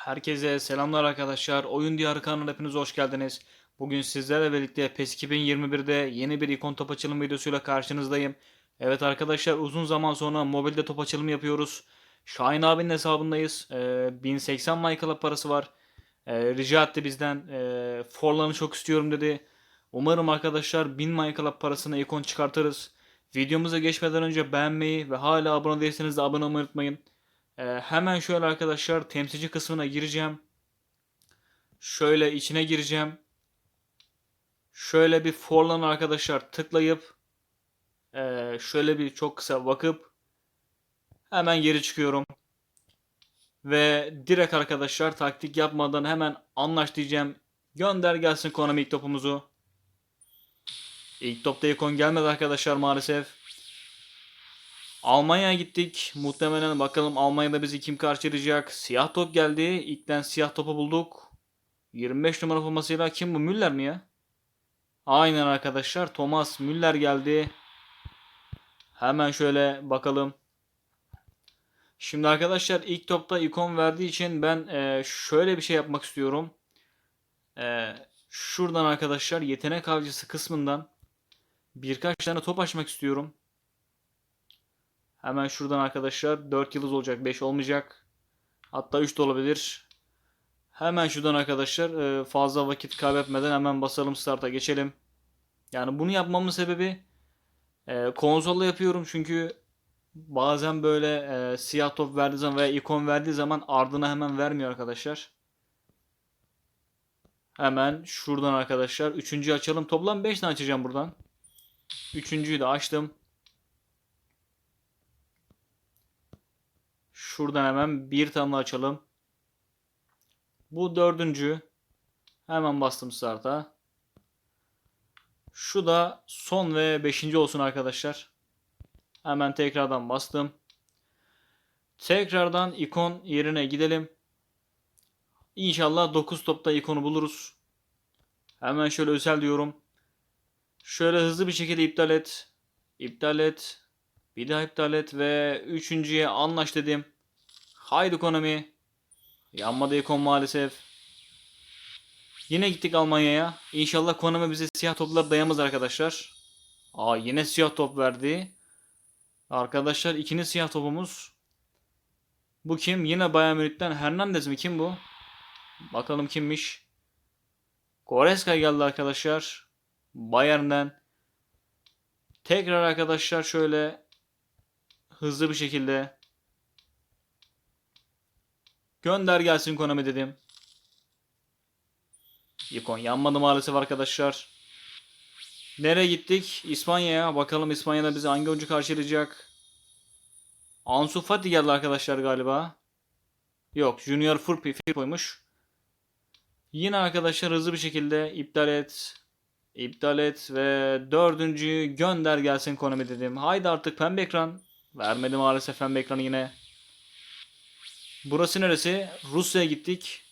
Herkese selamlar arkadaşlar. Oyun Diyarı kanalına hepiniz hoş geldiniz. Bugün sizlerle birlikte PES 2021'de yeni bir ikon top açılım videosuyla karşınızdayım. Evet arkadaşlar uzun zaman sonra mobilde top açılımı yapıyoruz. Şahin abinin hesabındayız. Ee, 1080 Michael'a parası var. Ee, rica etti bizden. Ee, Forlan'ı çok istiyorum dedi. Umarım arkadaşlar 1000 Michael'a parasına ikon çıkartırız. Videomuza geçmeden önce beğenmeyi ve hala abone değilseniz de abone olmayı unutmayın. Ee, hemen şöyle arkadaşlar temsilci kısmına gireceğim. Şöyle içine gireceğim. Şöyle bir forlan arkadaşlar tıklayıp ee, şöyle bir çok kısa bakıp hemen geri çıkıyorum. Ve direkt arkadaşlar taktik yapmadan hemen anlaş diyeceğim. Gönder gelsin Konami ilk topumuzu. İlk topta ikon gelmedi arkadaşlar maalesef. Almanya'ya gittik. Muhtemelen bakalım Almanya'da bizi kim karşılayacak. Siyah top geldi. İlkten siyah topu bulduk. 25 numara formasıyla kim bu? Müller mi ya? Aynen arkadaşlar. Thomas Müller geldi. Hemen şöyle bakalım. Şimdi arkadaşlar ilk topta ikon verdiği için ben e, şöyle bir şey yapmak istiyorum. E, şuradan arkadaşlar yetenek avcısı kısmından birkaç tane top açmak istiyorum. Hemen şuradan arkadaşlar 4 yıldız olacak 5 olmayacak. Hatta 3 de olabilir. Hemen şuradan arkadaşlar e, fazla vakit kaybetmeden hemen basalım start'a geçelim. Yani bunu yapmamın sebebi e, konsolla yapıyorum çünkü bazen böyle e, siyah top verdiği zaman veya ikon verdiği zaman ardına hemen vermiyor arkadaşlar. Hemen şuradan arkadaşlar. Üçüncüyü açalım. Toplam 5 tane açacağım buradan. Üçüncüyü de açtım. Şuradan hemen bir tane açalım. Bu dördüncü. Hemen bastım start'a. Şu da son ve beşinci olsun arkadaşlar. Hemen tekrardan bastım. Tekrardan ikon yerine gidelim. İnşallah 9 topta ikonu buluruz. Hemen şöyle özel diyorum. Şöyle hızlı bir şekilde iptal et. İptal et. Bir daha iptal et ve üçüncüye anlaş dedim. Haydi Konami. Yanmadı ikon maalesef. Yine gittik Almanya'ya. İnşallah Konami bize siyah toplar dayamaz arkadaşlar. Aa yine siyah top verdi. Arkadaşlar ikinci siyah topumuz. Bu kim? Yine Bayern Münih'ten Hernandez mi? Kim bu? Bakalım kimmiş. Goreska geldi arkadaşlar. Bayern'den. Tekrar arkadaşlar şöyle hızlı bir şekilde gönder gelsin Konami dedim. İkon yanmadı maalesef arkadaşlar. Nereye gittik? İspanya'ya. Bakalım İspanya'da bizi hangi oyuncu karşılayacak? Ansu Fati geldi arkadaşlar galiba. Yok. Junior Firpo, Firpo'ymuş. Yine arkadaşlar hızlı bir şekilde iptal et. İptal et ve dördüncüyü gönder gelsin Konami dedim. Haydi artık pembe ekran. Vermedi maalesef pembe ekranı yine. Burası neresi? Rusya'ya gittik.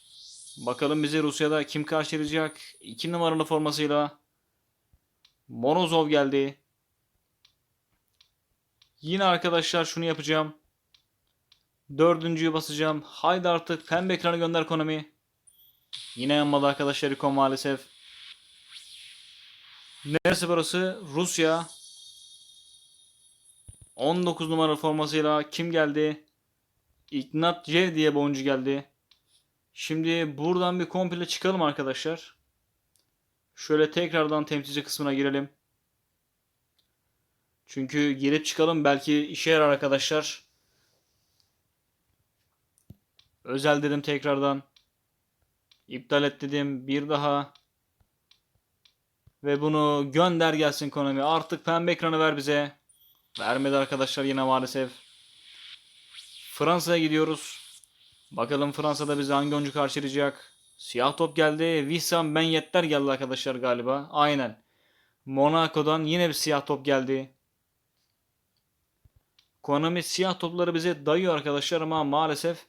Bakalım bizi Rusya'da kim karşılayacak? 2 numaralı formasıyla. Morozov geldi. Yine arkadaşlar şunu yapacağım. Dördüncüyü basacağım. Haydi artık pembe ekranı gönder Konami. Yine yanmadı arkadaşlar ikon maalesef. Neresi burası? Rusya. 19 numara formasıyla kim geldi? İgnat C diye bir oyuncu geldi. Şimdi buradan bir komple çıkalım arkadaşlar. Şöyle tekrardan temsilci kısmına girelim. Çünkü girip çıkalım belki işe yarar arkadaşlar. Özel dedim tekrardan. İptal et dedim. Bir daha. Ve bunu gönder gelsin Konami. Artık pembe ekranı ver bize. Vermedi arkadaşlar yine maalesef. Fransa'ya gidiyoruz. Bakalım Fransa'da bizi hangi oyuncu karşılayacak. Siyah top geldi. Wissam Ben Yedder geldi arkadaşlar galiba. Aynen. Monaco'dan yine bir siyah top geldi. Konami siyah topları bize dayıyor arkadaşlar ama maalesef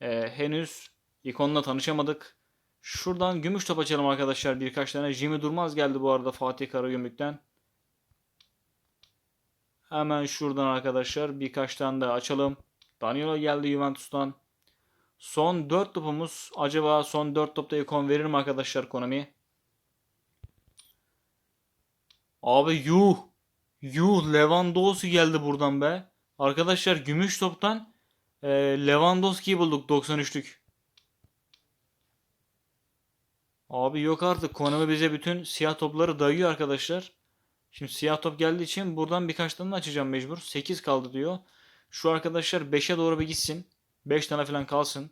e, henüz ikonla tanışamadık. Şuradan gümüş top açalım arkadaşlar birkaç tane. Jimmy Durmaz geldi bu arada Fatih Karagümrük'ten. Hemen şuradan arkadaşlar birkaç tane daha açalım. Danilo geldi Juventus'tan. Son 4 topumuz. Acaba son 4 topta ikon verir mi arkadaşlar Konami? Abi yuh. Yuh Lewandowski geldi buradan be. Arkadaşlar gümüş toptan e, Lewandowski'yi bulduk 93'lük. Abi yok artık. Konami bize bütün siyah topları dayıyor arkadaşlar. Şimdi siyah top geldiği için buradan birkaç tane açacağım mecbur. 8 kaldı diyor. Şu arkadaşlar 5'e doğru bir gitsin. 5 tane falan kalsın.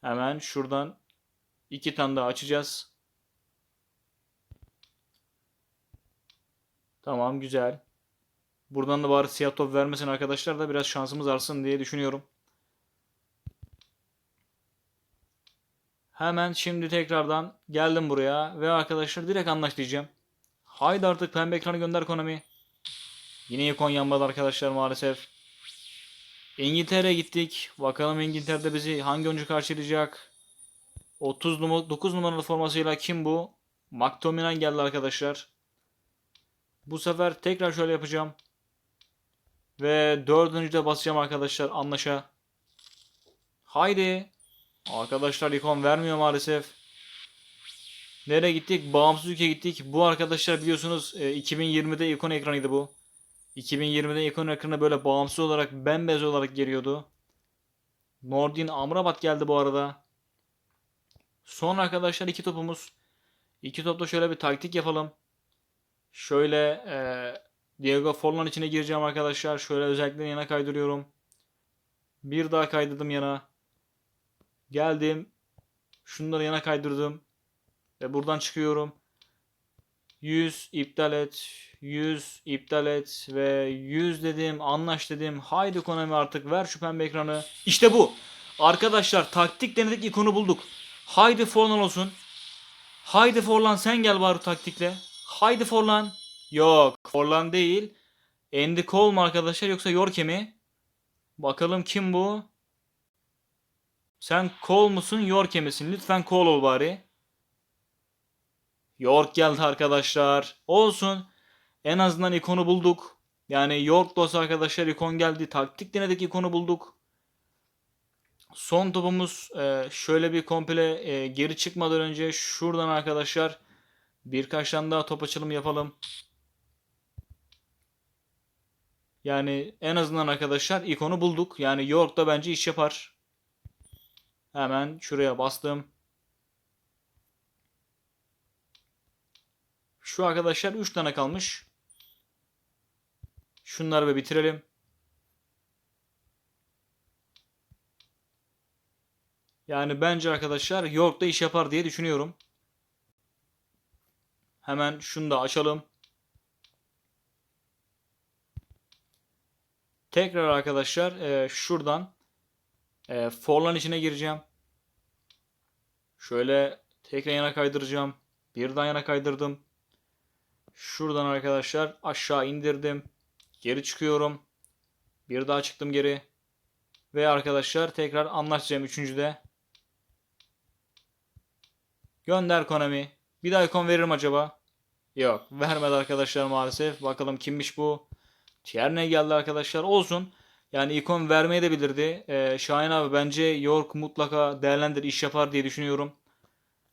Hemen şuradan 2 tane daha açacağız. Tamam güzel. Buradan da bari siyah top vermesin arkadaşlar da biraz şansımız artsın diye düşünüyorum. Hemen şimdi tekrardan geldim buraya ve arkadaşlar direkt anlaş diyeceğim. Haydi artık pembe ekranı gönder Konami. Yine ikon yanmadı arkadaşlar maalesef. İngiltere'ye gittik. Bakalım İngiltere'de bizi hangi oyuncu karşılayacak? 30 numara 9 numaralı formasıyla kim bu? McTominay geldi arkadaşlar. Bu sefer tekrar şöyle yapacağım. Ve dördüncüde basacağım arkadaşlar anlaşa. Haydi. Arkadaşlar ikon vermiyor maalesef. Nereye gittik? Bağımsız ülkeye gittik. Bu arkadaşlar biliyorsunuz e, 2020'de ikon ekranıydı bu. 2020'de ikon ekranı böyle bağımsız olarak bembeyaz olarak geliyordu. Nordin Amrabat geldi bu arada. Son arkadaşlar iki topumuz. İki topta şöyle bir taktik yapalım. Şöyle e, Diego Forlan içine gireceğim arkadaşlar. Şöyle özellikle yana kaydırıyorum. Bir daha kaydırdım yana. Geldim. Şunları yana kaydırdım. Ve buradan çıkıyorum. 100 iptal et. 100 iptal et. Ve 100 dedim. Anlaş dedim. Haydi Konami artık ver şu pembe ekranı. İşte bu. Arkadaşlar taktik denedik ikonu bulduk. Haydi Forlan olsun. Haydi Forlan sen gel bari taktikle. Haydi Forlan. Yok Forlan değil. Andy Cole mu arkadaşlar yoksa Yorke mi? Bakalım kim bu? Sen Cole musun Yorke misin? Lütfen Cole ol bari. York geldi arkadaşlar. Olsun. En azından ikonu bulduk. Yani York dost arkadaşlar ikon geldi. Taktik denedik ikonu bulduk. Son topumuz e, şöyle bir komple e, geri çıkmadan önce şuradan arkadaşlar birkaç tane daha top açılımı yapalım. Yani en azından arkadaşlar ikonu bulduk. Yani York da bence iş yapar. Hemen şuraya bastım. Şu arkadaşlar 3 tane kalmış. Şunları bir bitirelim. Yani bence arkadaşlar York'ta iş yapar diye düşünüyorum. Hemen şunu da açalım. Tekrar arkadaşlar e, şuradan e, Forlan içine gireceğim. Şöyle tekrar yana kaydıracağım. Birden yana kaydırdım. Şuradan arkadaşlar aşağı indirdim. Geri çıkıyorum. Bir daha çıktım geri. Ve arkadaşlar tekrar anlaşacağım üçüncüde. Gönder Konami. Bir daha ikon veririm acaba? Yok. Vermedi arkadaşlar maalesef. Bakalım kimmiş bu? Tierney geldi arkadaşlar. Olsun. Yani ikon vermeye de bilirdi. Ee, Şahin abi bence York mutlaka değerlendir iş yapar diye düşünüyorum.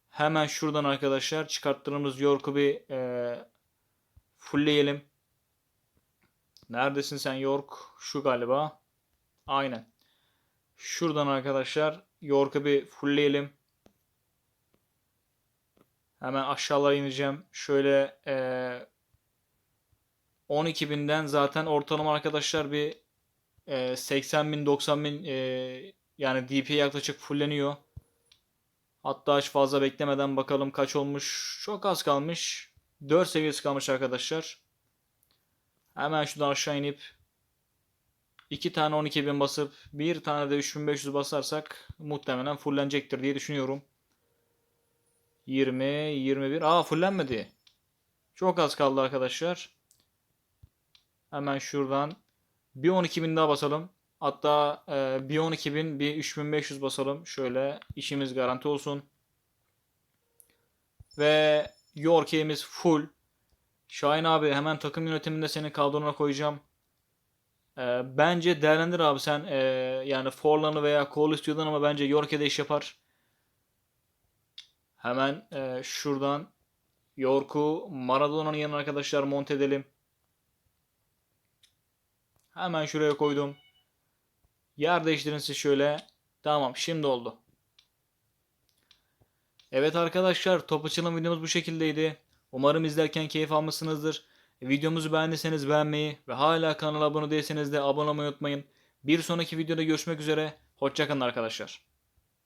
Hemen şuradan arkadaşlar çıkarttığımız York'u bir e, fullleyelim. Neredesin sen York? Şu galiba. Aynen. Şuradan arkadaşlar York'u bir fullleyelim. Hemen aşağılara ineceğim. Şöyle e, 12.000'den zaten ortalama arkadaşlar bir e, 80 bin 90 bin e, yani DP yaklaşık fulleniyor. Hatta hiç fazla beklemeden bakalım kaç olmuş. Çok az kalmış. 4 seviyesi kalmış arkadaşlar. Hemen şuradan aşağı inip 2 tane 12.000 basıp bir tane de 3500 basarsak muhtemelen fullenecektir diye düşünüyorum. 20, 21. Aa fullenmedi. Çok az kaldı arkadaşlar. Hemen şuradan bir 12.000 daha basalım. Hatta e, bir 12.000 bir 3500 basalım. Şöyle işimiz garanti olsun. Ve York'imiz full. Şahin abi hemen takım yönetiminde seni kadrona koyacağım. Ee, bence değerlendir abi sen ee, yani Forlan'ı veya Cole istiyordun ama bence York'e de iş yapar. Hemen ee, şuradan York'u Maradona'nın yanına arkadaşlar monte edelim. Hemen şuraya koydum. Yer değiştirin siz şöyle. Tamam şimdi oldu. Evet arkadaşlar top açılım videomuz bu şekildeydi. Umarım izlerken keyif almışsınızdır. Videomuzu beğendiyseniz beğenmeyi ve hala kanala abone değilseniz de abone olmayı unutmayın. Bir sonraki videoda görüşmek üzere. Hoşçakalın arkadaşlar.